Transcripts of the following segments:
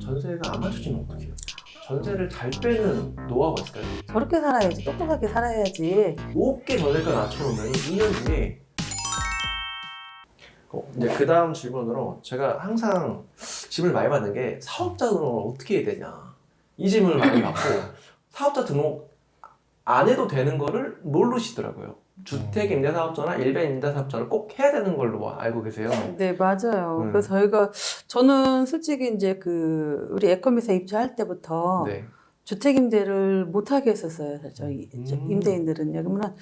전세가 안 맞춰지면 어떡해요? 전세를 잘 빼는 노하우가 있을까요? 저렇게 살아야지. 똑똑하게 살아야지. 높게 전세가 낮춰놓으면 2년 뒤에 어, 이제 그 다음 질문으로 제가 항상 질문을 많이 받는 게 사업자 등록을 어떻게 해야 되냐 이 질문을 많이 받고 사업자 등록 안 해도 되는 거를 모르시더라고요 주택 임대 사업자나 일반 임대 사업자를 꼭 해야 되는 걸로 알고 계세요 네, 맞아요. 음. 그래서 저희가, 저는 솔직히 이제 그, 우리 에코미사 입주할 때부터 네. 주택 임대를 못 하게 했었어요. 저희 음. 임대인들은요. 그러면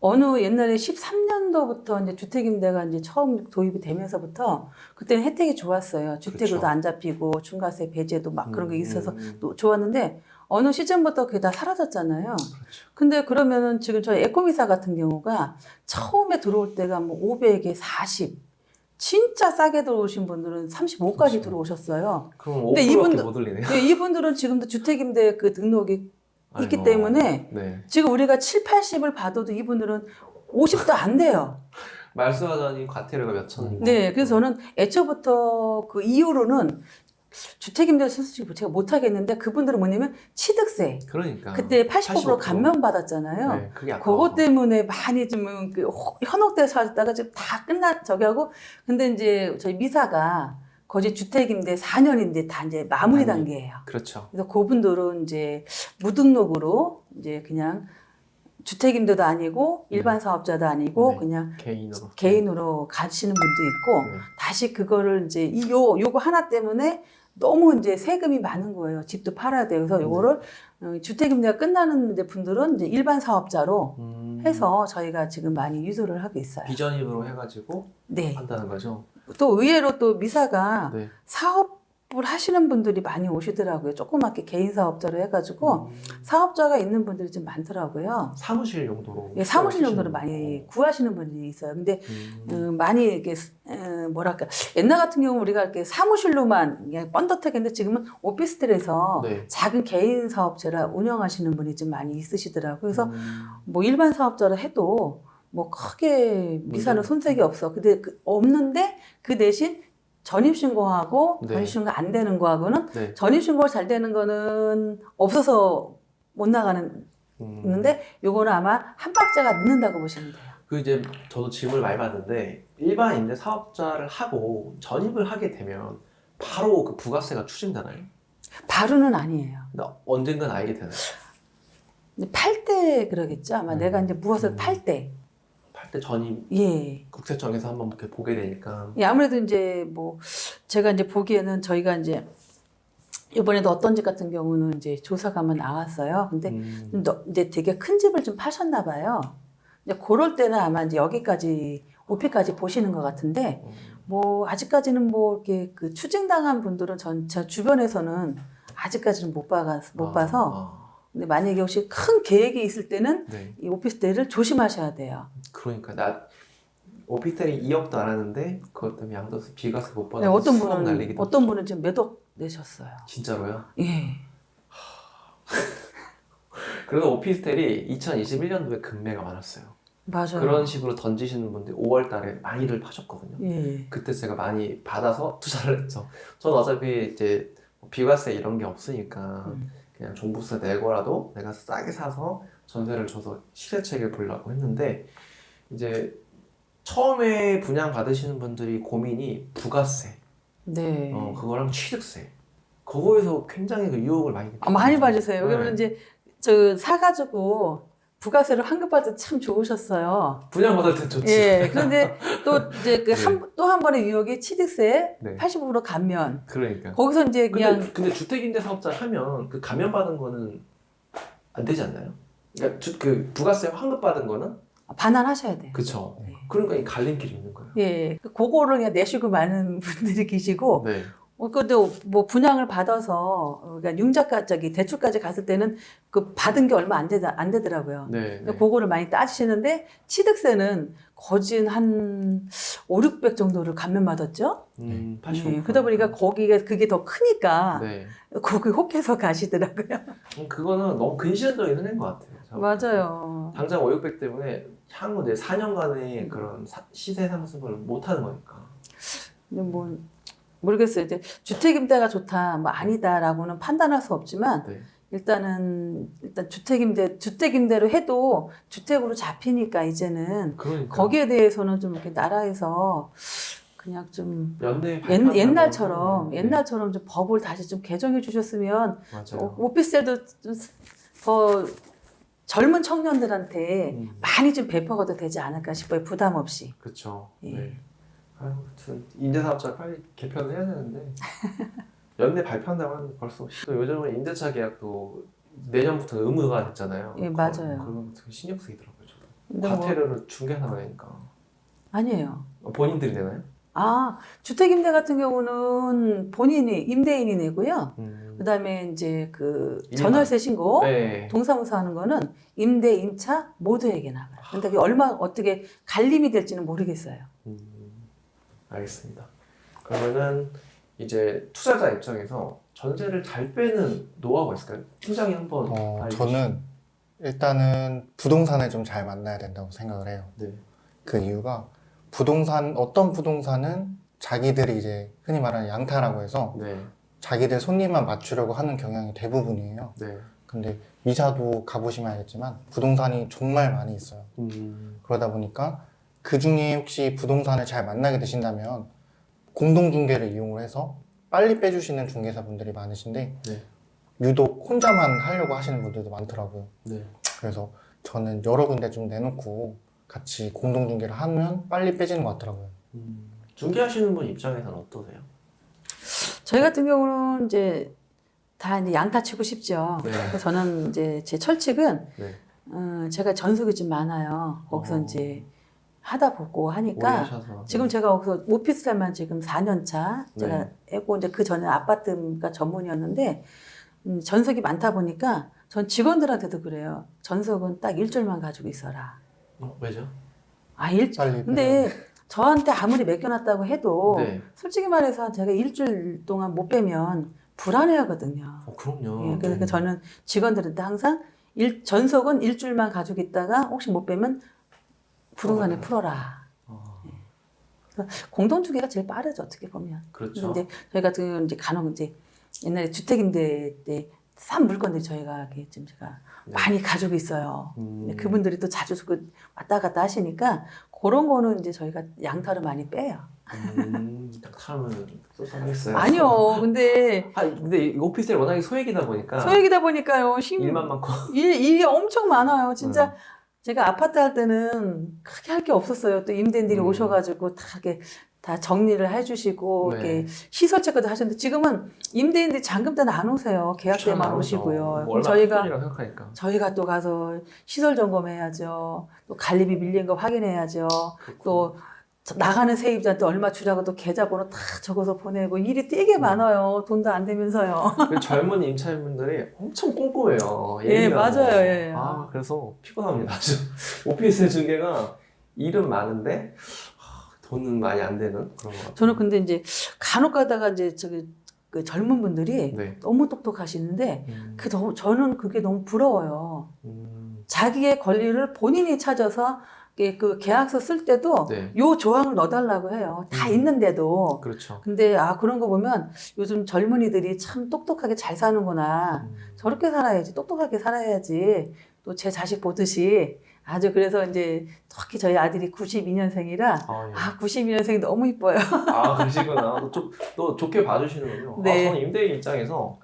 어느 옛날에 13년도부터 이제 주택 임대가 이제 처음 도입이 되면서부터 그때는 혜택이 좋았어요. 주택으로도 그렇죠. 안 잡히고 중과세 배제도 막 그런 게 있어서 음, 또 좋았는데 어느 시점부터 그게 다 사라졌잖아요. 그렇죠. 근데 그러면은 지금 저희 에코미사 같은 경우가 처음에 들어올 때가 뭐 500에 40. 진짜 싸게 들어오신 분들은 35까지 그렇죠. 들어오셨어요. 그럼 근데 5%밖에 이분들- 못 올리네요 근데 이분들은 지금도 주택임대 그 등록이 있기 아이고. 때문에 네. 지금 우리가 7, 80을 받아도 이분들은 50도 안 돼요. 말소하자니 과태료가 몇 천 네, 그래서 저는 애초부터 그 이후로는 주택임대 솔직히 제가 못하겠는데 그분들은 뭐냐면 취득세. 그러니까 그때 80% 85%. 감면 받았잖아요. 네, 그게 아까워. 그것 때문에 많이 좀 그 현혹돼서 하다가 지금 다 끝나 저기 하고 근데 이제 저희 미사가 거기 주택임대 4년인데 다 이제 마무리 마무리. 단계예요. 그렇죠 그래서 그분들은 이제 무등록으로 이제 그냥 주택임대도 아니고 일반 사업자도 아니고 네. 그냥 개인으로 개인으로 가시는 분도 있고 네. 다시 그거를 이제 이 요 요거 하나 때문에 너무 이제 세금이 많은 거예요. 집도 팔아야 돼요. 그래서 요거를 어, 주택임대가 끝나는 이제 분들은 이제 일반 사업자로 음, 해서 저희가 지금 많이 유도를 하고 있어요. 비전입으로 해가지고 네. 한다는 거죠. 또 의외로 또 미사가 네. 사업 을 하시는 분들이 많이 오시더라고요. 조그맣게 개인 사업자로 해가지고 음, 사업자가 있는 분들이 좀 많더라고요. 사무실 용도로. 예, 사무실 용도로 많이 구하시는 분들이 있어요. 근데 음, 음, 많이 이렇게 어, 뭐랄까 옛날 같은 경우 우리가 이렇게 사무실로만 그냥 번듯하게 했는데 지금은 오피스텔에서 네. 작은 개인 사업체를 운영하시는 분이 좀 많이 있으시더라고요. 그래서 음, 뭐 일반 사업자를 해도 뭐 크게 미사는 손색이 없어. 근데 그 없는데 그 대신 전입신고하고 네. 전입신고 안 되는 거하고는 네. 전입신고가 잘 되는 거는 없어서 못 나가는 음, 있는데 요거는 아마 한 박자가 늦는다고 보시면 돼요. 그 이제 저도 질문을 많이 받는데 일반 임대 사업자를 하고 전입을 하게 되면 바로 그 부가세가 추징되나요? 바로는 아니에요. 언젠간 알게 되나요? 팔 때 그러겠죠. 아마 음. 내가 이제 무엇을 음. 팔 때. 팔때 전입 예. 국세청에서 한번 이렇게 보게 되니까 예, 아무래도 이제 뭐 제가 이제 보기에는 저희가 이제 이번에도 어떤 집 같은 경우는 이제 조사가 한번 나왔어요. 근데 음, 너- 이제 되게 큰 집을 좀 파셨나 봐요. 이제 그럴 때는 아마 이제 여기까지 오피까지 보시는 것 같은데 음, 뭐 아직까지는 뭐 이렇게 그 추징당한 분들은 전제 주변에서는 아직까지는 못 봐가 못 아, 봐서 아, 근데 만약에 혹시 큰 계획이 있을 때는 네. 이 오피스텔을 조심하셔야 돼요. 그러니까 나 오피스텔이 2억도 안 하는데 그것 때문에 양도세 비과세 못 네, 받아서 어떤 수억 분은 날리기도 어떤 분은 지금 몇 억 내셨어요. 진짜로요? 예. 그래도 오피스텔이 2021년도에 금매가 많았어요. 맞아요. 그런 식으로 던지시는 분들이 5월 달에 많이들 파셨거든요. 예. 그때 제가 많이 받아서 투자를 했죠. 저는 어차피 이제 비과세 이런 게 없으니까 음. 그냥 종부세 내고라도 내가 싸게 사서 전세를 줘서 시세책을 보려고 했는데 이제 처음에 분양 받으시는 분들이 고민이 부가세, 네. 어, 그거랑 취득세. 그거에서 굉장히 그 유혹을 많이 아, 많이. 받으세요. 그러면 네. 이제 저 사가지고 부가세를 환급받을 참 좋으셨어요. 분양 받을 때 좋지. 예. 그런데 또 이제 그 네. 한또 한 번의 유혹이 취득세 네. 80% 감면. 그러니까. 거기서 이제 그냥 근데, 근데 주택임대 사업자 하면 그 감면 받은 거는 안 되지 않나요? 그러니까 주, 그 부가세 환급 받은 거는 반환하셔야 돼요. 그쵸. 네. 그러니까 이 갈림길이 있는 거예요. 예. 그거를 그냥 내시고 많은 분들이 계시고 네. 어, 근데 뭐 분양을 받아서 어, 그러니까 융자까 저기 대출까지 갔을 때는 그 받은 게 얼마 안 되다 안 되더라고요. 네. 근데 그거를 많이 따지시는데 취득세는 거진 한 5, 600 정도를 감면 받았죠. 음, 예, 85%. 그러다 보니까 거기가 그게 더 크니까 네. 거기 혹해서 가시더라고요. 음, 그거는 너무 근시안적인 은행 것 같아요. 맞아요. 당장 5, 600 때문에 향후 내 4년간의 그런 사- 시세 상승을 못 하는 거니까. 근데 뭐 모르겠어요. 이제 주택 임대가 좋다, 뭐 아니다라고는 판단할 수 없지만 네. 일단은 일단 주택 임대 주택 임대로 해도 주택으로 잡히니까 이제는 그러니까 거기에 대해서는 좀 이렇게 나라에서 그냥 좀 연내 옛, 옛날처럼 하는데. 옛날처럼 좀 법을 다시 좀 개정해 주셨으면 네, 맞아요. 어, 오피스텔도 좀더 젊은 청년들한테 음. 많이 좀 배포가 더 되지 않을까 싶어요. 부담 없이. 그렇죠. 예. 네. 아무튼 임대사업자 빨리 개편을 해야 되는데 연내 발표한다고 하는데 벌써 또 요즘은 임대차 계약도 내년부터 의무가 됐잖아요. 예, 그거- 맞아요. 그러면 되게 신경 쓰이더라고요. 저도. 근데 뭐 과태료를 중개사가 내니까 아니에요. 어, 본인들이 내나요? 아, 주택임대 같은 경우는 본인이 임대인이 내고요. 음. 그 다음에 이제 그 일반. 전월세 신고, 네. 동사무소 하는 거는 임대 임차 모두에게 나가요. 근데 그게 얼마 어떻게 갈림이 될지는 모르겠어요. 음, 알겠습니다. 그러면은 이제 투자자 입장에서 전세를 잘 빼는 노하우가 있을까요? 팀장이 한번 어, 알려주시죠. 저는 일단은 부동산을 좀 잘 만나야 된다고 생각을 해요. 네. 그 이유가 부동산 어떤 부동산은 자기들이 이제 흔히 말하는 양타라고 해서 네. 자기들 손님만 맞추려고 하는 경향이 대부분이에요. 네. 근데 이사도 가보시면 알겠지만 부동산이 정말 많이 있어요. 음, 그러다 보니까 그 중에 혹시 부동산을 잘 만나게 되신다면 공동중개를 이용을 해서 빨리 빼주시는 중개사분들이 많으신데 네. 유독 혼자만 하려고 하시는 분들도 많더라고요. 네. 그래서 저는 여러 군데 좀 내놓고 같이 공동중개를 하면 빨리 빼지는 것 같더라고요. 음, 중개하시는 분 입장에서는 어떠세요? 저희 같은 경우는 이제 다 이제 양타 치고 싶죠. 네. 그래서 저는 이제 제 철칙은 네. 어, 제가 전속이 좀 많아요. 거기서 어. 이제 하다 보고 하니까 하셔서. 지금 제가 거기서 오피스텔만 지금 4년 차 제가 네. 했고 이제 그 전에 아파트가 전문이었는데 음, 전석이 많다 보니까 전 직원들한테도 그래요. 전석은 딱 일주일만 가지고 있어라. 어, 왜죠? 아 일. 빨리 근데 저한테 아무리 맡겨놨다고 해도 네. 솔직히 말해서 제가 일주일 동안 못 빼면 불안해하거든요. 어, 그럼요. 예, 그러니까 네. 저는 직원들한테 항상 일, 전석은 일주일만 가지고 있다가 혹시 못 빼면 부동산에 어. 풀어라. 어, 공동주개가 제일 빠르죠 어떻게 보면. 그렇죠. 근데 저희 같은 경우는 이제 간혹 이제 옛날에 주택임대 때 싼 물건들이 저희가 좀 제가 네. 많이 가지고 있어요. 음, 그분들이 또 자주 그 왔다 갔다 하시니까 그런 거는 이제 저희가 양타를 많이 빼요. 음, 딱 하면 쏘쏘하겠어요. 아니요. 근데 아, 근데 이 오피스텔 워낙에 소액이다 보니까 소액이다 보니까요. 힘, 일만 많고. 일, 일이 엄청 많아요. 진짜 음. 제가 아파트 할 때는 크게 할 게 없었어요. 또 임대인들이 음. 오셔가지고 다 이렇게 다 정리를 해주시고 네. 이렇게 시설 체크도 하셨는데 지금은 임대인들이 잔금 때는 안 오세요. 계약 때만 오시고요. 뭐 저희가 저희가 생각하니까. 저희가 또 가서 시설 점검해야죠. 또 관리비 밀린 거 확인해야죠. 또 나가는 세입자한테 얼마 주라고 또 계좌번호 다 적어서 보내고 일이 되게 음. 많아요. 돈도 안 되면서요. 그 젊은 임차인분들이 엄청 꼼꼼해요. 예. 맞아요. 예. 아, 그래서 피곤합니다. 아주. 오피스텔 중개가 일은 많은데 하, 돈은 많이 안 되는 그런 것 같아요. 저는 근데 이제 간혹 가다가 이제 저기 그 젊은 분들이 네. 너무 똑똑하시는데 음, 그 너무 저는 그게 너무 부러워요. 음, 자기의 권리를 본인이 찾아서 그 계약서 쓸 때도 네. 요 조항을 넣어달라고 해요. 다 음. 있는데도. 그렇죠. 근데 아 그런 거 보면 요즘 젊은이들이 참 똑똑하게 잘 사는구나. 음, 저렇게 살아야지 똑똑하게 살아야지 또 제 자식 보듯이 아주 그래서 이제 특히 저희 아들이 92년생이라 아, 예. 아 92년생이 너무 이뻐요. 아, 그러시구나. 또, 좀- 또 좋게 봐주시는군요. 네. 아, 저는 임대인 입장에서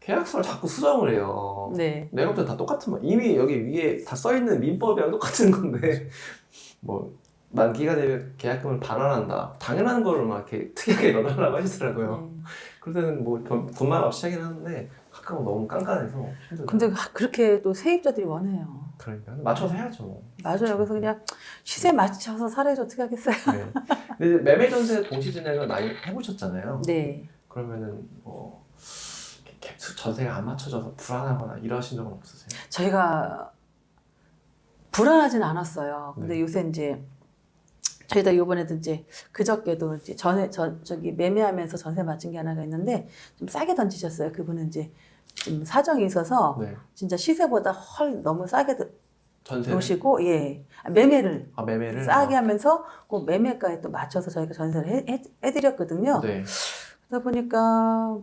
계약서를 자꾸 수정을 해요. 네. 내가 볼 땐 다 똑같은 말. 이미 여기 위에 다 써있는 민법이랑 똑같은 건데, 뭐, 만 기간에 계약금을 반환한다. 당연한 거를 막 이렇게 특이하게 넣어달라고 하시더라고요. 네. 그럴 때는 뭐, 별- 분말 없이 하긴 하는데, 가끔은 너무 깐깐해서 힘들어요. 근데 아, 그렇게 또 세입자들이 원해요. 그러니까. 맞춰서 해야죠. 뭐. 맞아요. 그래서 그냥 시세 맞춰서 살아야지 어떻게 하겠어요. 네. 근데 매매 전세 동시 진행을 많이 해보셨잖아요. 네. 그러면은 뭐 갭 전세가 안 맞춰져서 불안하거나 이러신 적은 없으세요? 저희가 불안하진 않았어요. 근데 네. 요새 이제 저희가 요번에도 이제 그저께도 이제 전에 저, 저기 매매하면서 전세 맞은 게 하나가 있는데 좀 싸게 던지셨어요. 그분은 이제 좀 사정이 있어서 네. 진짜 시세보다 헐 너무 싸게 전세 놓으시고 예 매매를 아 매매를 싸게 하면서 그 매매가에 또 맞춰서 저희가 전세를 해, 해, 해드렸거든요. 네. 그러다 보니까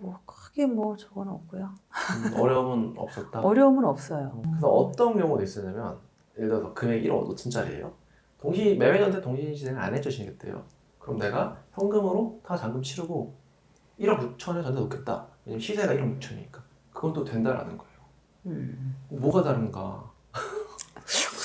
뭐 크게 뭐 저건 없고요. 음, 어려움은 없었다. 어려움은 없어요. 그래서 어떤 경우도 있으냐면 예를 들어서 금액 1억 5천짜리예요. 동시 매매전세 동시 진행을 안 해주시겠대요. 그럼 내가 현금으로 다 잔금 치르고 1억 6천에 전세 놓겠다. 왜냐면 시세가 1억 6천이니까. 그건 또 된다라는 거예요. 음. 뭐가 다른가?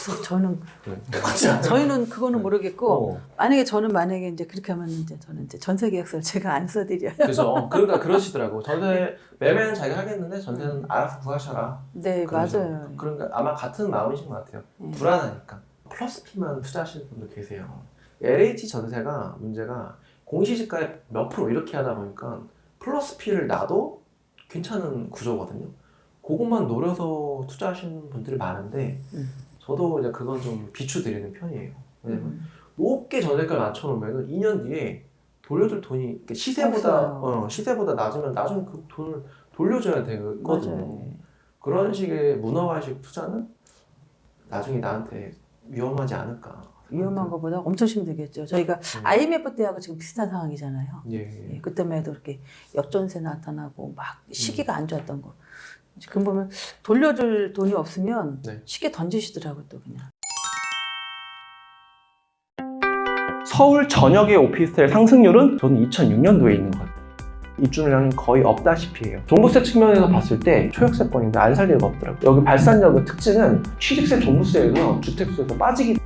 그래서 저는 네. 저희는 그거는 모르겠고 어, 만약에 저는 만약에 이제 그렇게 하면 이제 저는 이제 전세 계약서를 제가 안 써드려요. 그죠. 그러니까 그러시더라고. 전세 매매는 자기가 하겠는데 전세는 알아서 구하셔라. 네 그러죠. 맞아요. 그러니까 아마 같은 마음이신 것 같아요. 네. 불안하니까. 플러스 P만 투자하시는 분들 계세요. LH 전세가 문제가 공시지가에 몇 프로 이렇게 하다 보니까 플러스 P를 놔도 괜찮은 구조거든요. 그것만 노려서 투자하시는 분들이 많은데 음. 저도 이제 그건 좀 비추드리는 편이에요. 왜냐면 음. 높게 전세가를 맞춰놓으면 2년 뒤에 돌려줄 돈이 시세보다. 어, 시세보다 낮으면 나중에 그 돈을 돌려줘야 되거든요. 맞아요. 그런 식의 문어화식 투자는 나중에 나한테 위험하지 않을까. 위험한 것보다 엄청 힘들겠죠. 저희가 음. IMF 때하고 지금 비슷한 상황이잖아요. 예, 예. 예, 그때만 해도 이렇게 역전세 나타나고 막 음. 시기가 안 좋았던 거. 지금 보면 돌려줄 돈이 없으면 네. 쉽게 던지시더라고 또 그냥. 서울 전역의 오피스텔 상승률은 저는 2006년도에 있는 것 같아요. 입주물량이 거의 없다시피 해요. 종부세 측면에서 봤을 때 초역세권인데 안 살 리가 없더라고요. 여기 발산역의 특징은 취득세, 종부세에서 주택수에서 빠지기